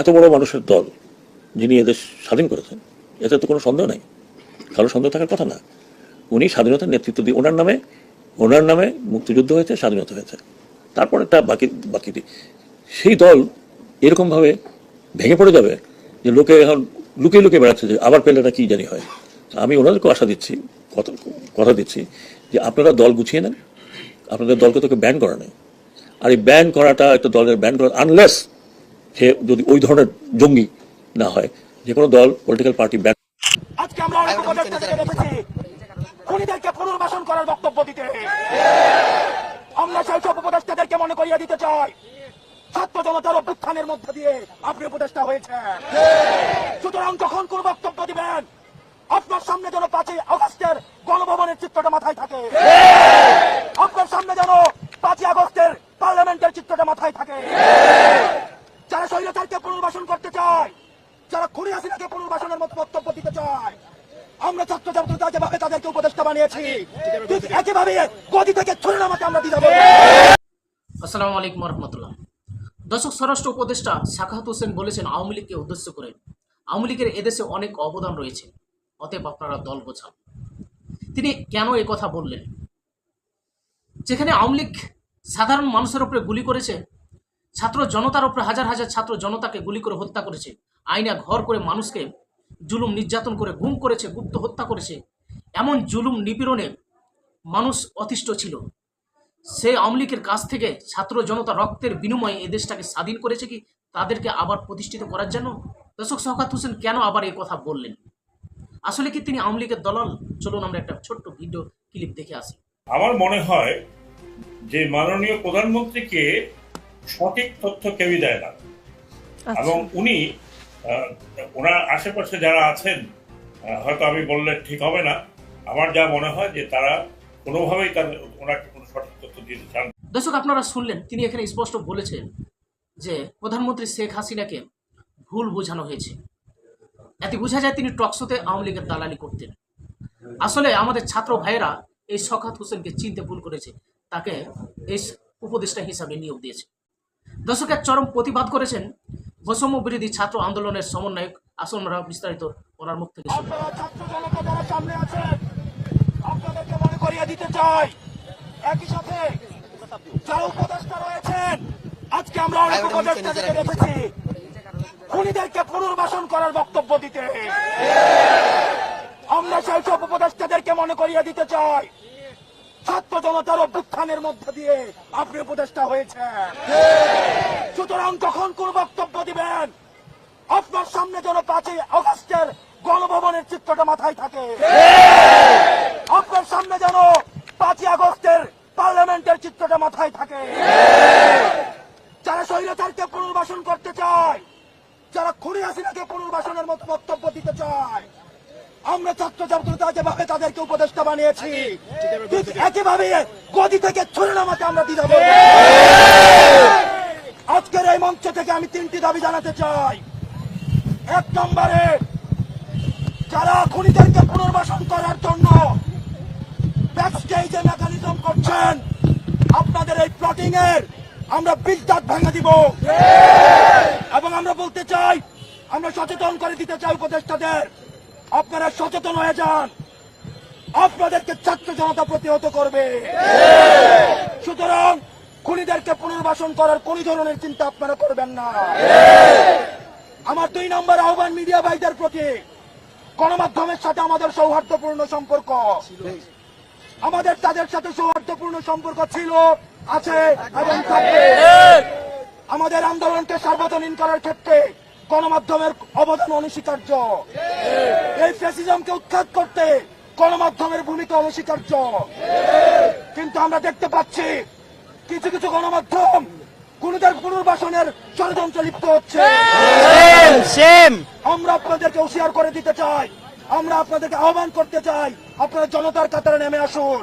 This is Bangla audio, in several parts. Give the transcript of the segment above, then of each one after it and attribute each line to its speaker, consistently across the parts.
Speaker 1: এত বড় মানুষের দল যিনি এদের স্বাধীন করেছেন, এতে তো কোনো সন্দেহ নেই। কারও সন্দেহ থাকার কথা না। উনি স্বাধীনতার নেতৃত্ব দিয়ে ওনার নামে ওনার নামে মুক্তিযুদ্ধ হয়েছে, স্বাধীনতা হয়েছে। তারপর একটা বাকি বাকি সেই দল এরকমভাবে ভেঙে পড়ে যাবে যে লোকে এখন লুকিয়ে লুকিয়ে বেড়াচ্ছে যে আবার পেলে এটা কী জানি হয়। আমি ওনাদেরকে আশা দিচ্ছি, কথা কথা দিচ্ছি যে আপনারা দল গুছিয়ে নেন, আপনাদের দলকে তোকে ব্যান করা নেই। আর এই ব্যান করাটা একটা দলের ব্যান করা আনলেস সে যদি ওই ধরনের জঙ্গি না হয় যে কোনো দল পলিটিক্যাল পার্টি
Speaker 2: আজকে আমরা অনেক পুনর্বাসন করার বক্তব্য দিতে। আমরা দিতে চাই। ছাত্র জনতার দিয়ে সুতরাং কোন বক্তব্য দিবেন, আপনার সামনে যেন পাঁচই আগস্টের গণভবনের চিত্রটা মাথায় থাকে। আপনার সামনে যেন পাঁচই আগস্টের পার্লামেন্টের চিত্রটা মাথায় থাকে যারা স্বৈরাচারকে পুনর্বাসন করতে চায় যারা খুনি হাসিনাকে পুনর্বাসনের মতো বক্তব্য দিতে চায় আমরা ছাত্র জনতা যেভাবে তাদেরকে উপদেষ্টা বানিয়েছি। একইভাবে গদি থেকে নামাতে আমরা
Speaker 3: আসসালামু আলাইকুম রহমতুল্লাহ দর্শক, স্বরাষ্ট্র উপদেষ্টা সাখাত হোসেন বলেছেন, আওয়ামী লীগকে উদ্দেশ্য করে আওয়ামী লীগের এদেশে অনেক অবদান রয়েছে। অতএব আপনারা দল গোছান তিনি কেন এ কথা বললেন? যেখানে আওয়ামী লীগ সাধারণ মানুষের উপরে গুলি করেছে, ছাত্র জনতার উপরে হাজার হাজার ছাত্র জনতাকে গুলি করে হত্যা করেছে আইনা ঘর করে মানুষকে জুলুম নির্যাতন করে গুম করেছে গুপ্ত হত্যা করেছে এমন জুলুম নিপীড়নে মানুষ অতিষ্ঠ ছিল। সেই আওয়ামী লীগের কাছ থেকে ছাত্র জনতা রক্তের বিনিময়ে এই দেশটাকে স্বাধীন করেছে কি তাদেরকে আবার প্রতিষ্ঠিত করার জন্য? দর্শক শওকাত হোসেন কেন আবার এই কথা বললেন? আসলে কি তিনি আওয়ামী লীগের দলাল? চলুন আমরা একটা ছোট্ট ভিডিও ক্লিপ দেখে আসি।
Speaker 4: আমার মনে হয় যে মাননীয় প্রধানমন্ত্রীকে সঠিক তথ্য কেউই দেয় না। এবং উনি ওনার আশেপাশে যারা আছেন হয়তো আমি বললে ঠিক হবে না। আমার যা মনে হয় যে তারা কোনোভাবেই ওনাকে কোনো সঠিক তথ্য দিতে চান
Speaker 3: দর্শক, আপনারা শুনলেন, তিনি এখানে স্পষ্ট বলেছেন যে প্রধানমন্ত্রী শেখ হাসিনাকে ভুল বোঝানো হয়েছে। এতে বোঝা যায় তিনি টকশোতে আওয়ামী লীগের দালালি করতেন। আসলে আমাদের ছাত্র ভাইয়েরা এই সখাত হোসেনকে চিনতে ভুল করেছে, তাকে এই উপদেষ্টা হিসাবে নিয়োগ দিয়েছে। দর্শকের চরম প্রতিবাদ করেছেন বৈষম্য বিরোধী ছাত্র আন্দোলনের সমন্বয়ক আসল আমরা বিস্তারিত ওনার মুখ থেকে
Speaker 2: ছাত্র জনতা যারা সামনে আছেন আপনাদেরকে মনে করিয়ে দিতে চাই। একই সাথে যারা উপদেষ্টা রয়েছেন আজকে আমরা অনেক উপদেষ্টা থেকে দেখেছি। খুনিদেরকে পুনর্বাসন করার বক্তব্য দিতে। আমরা সেই সব উপদেষ্টাদেরকে মনে করিয়ে দিতে চাই। ছাত্র জনতার অভ্যুত্থানের মধ্য দিয়ে আপনি উপদেষ্টা হয়েছেন। সুতরাং যখন কোন বক্তব্য দিবেন? আপনার সামনে যেন পাঁচই আগস্টের গণভবনের চিত্রটা মাথায় থাকে। আপনার সামনে যেন পাঁচই আগস্টের পার্লামেন্টের চিত্রটা মাথায় থাকে। যারা স্বৈরাচারকে পুনর্বাসন করতে চায়, যারা খুনি হাসিনাকে পুনর্বাসনের মতো বক্তব্য দিতে চায় আমরা ছাত্র জনতা যেভাবে তাদেরকে উপদেষ্টা বানিয়েছি। ঠিক একইভাবে গদি থেকে ছুড়ে নামাতে আমরা দিতে আজকের এই মঞ্চ থেকে আমি তিনটি দাবি জানাতে চাই। এক নম্বরে যারা খুনিদেরকে পুনর্বাসন করার জন্য ব্যাকস্টেজে মেকানিজম করছেন আপনাদের এই প্লটিং এর আমরা বিদ্যাত ভেঙে দিব। এবং আমরা বলতে চাই আমরা সচেতন করে দিতে চাই উপদেষ্টাদের। আপনারা সচেতন হয়ে যান। আপনাদেরকে ছাত্র জনতা প্রতিহত করবে। সুতরাং খুনিদেরকে পুনর্বাসন করার কোন ধরনের চিন্তা আপনারা করবেন না। আমার দুই নম্বর আহ্বান মিডিয়া ভাইদের প্রতি। গণমাধ্যমের সাথে আমাদের সৌহার্দ্যপূর্ণ সম্পর্ক। আমাদের তাদের সাথে সৌহার্দ্যপূর্ণ সম্পর্ক ছিল, আছে এবং আমাদের আন্দোলনকে সার্বজনীন করার ক্ষেত্রে গণমাধ্যমের অবদান অনস্বীকার্য। এই ফ্যাসিজমকে উৎখাত করতে গণমাধ্যমের ভূমিকা অনস্বীকার্য। কিন্তু আমরা দেখতে পাচ্ছি কিছু কিছু গণমাধ্যম খুনিদের পুনর্বাসনের ষড়যন্ত্র লিপ্ত হচ্ছে। আমরা আপনাদেরকে হুঁশিয়ার করে দিতে চাই আমরা আপনাদেরকে আহ্বান করতে চাই আপনারা জনতার কাতারে নেমে আসুন।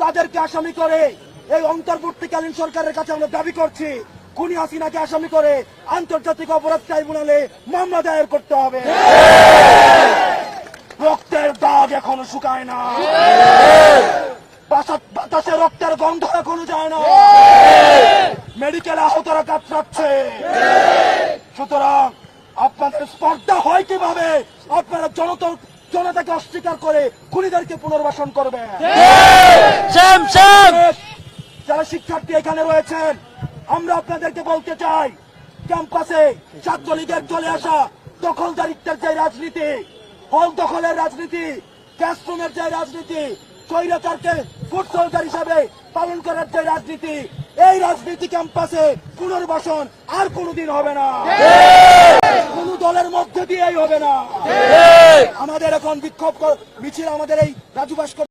Speaker 2: তাদেরকে আসামি করে এই অন্তর্বর্তীকালীন সরকারের কাছে আমরা দাবি করছি, খুনি হাসিনাকে আসামি করে আন্তর্জাতিক অপরাধ ট্রাইব্যুনালে মামলা দায়ের করতে হবে। রক্তের দাগ এখনও শুকায় না। বাতাসে রক্তের গন্ধ এখনও যায় না। মেডিকেল আহতরা কাতরাচ্ছে। সুতরাং আপনাদের স্পর্ধা হয় কীভাবে? আপনারা জনতা জনতাকে অস্বীকার করে খুনিদেরকে পুনর্বাসন করবেন যারা শিক্ষার্থী এখানে রয়েছেন আমরা আপনাদেরকে বলতে চাই ক্যাম্পাসে ছাত্রলীগের চলে আসা দখলদারিত্বের যে রাজনীতি হল দখলের রাজনীতি ক্লাসরুমের যে রাজনীতি স্বৈরাচারকে ফুট সোলজার হিসাবে পালন করার যে রাজনীতি এই রাজনীতি ক্যাম্পাসে পুনর্বাসন আর কোনোদিন হবে না। কোন দলের মধ্যে দিয়েই হবে না। আমাদের এখন বিক্ষোভ মিছিল আমাদের এই রাজু ভাস্কর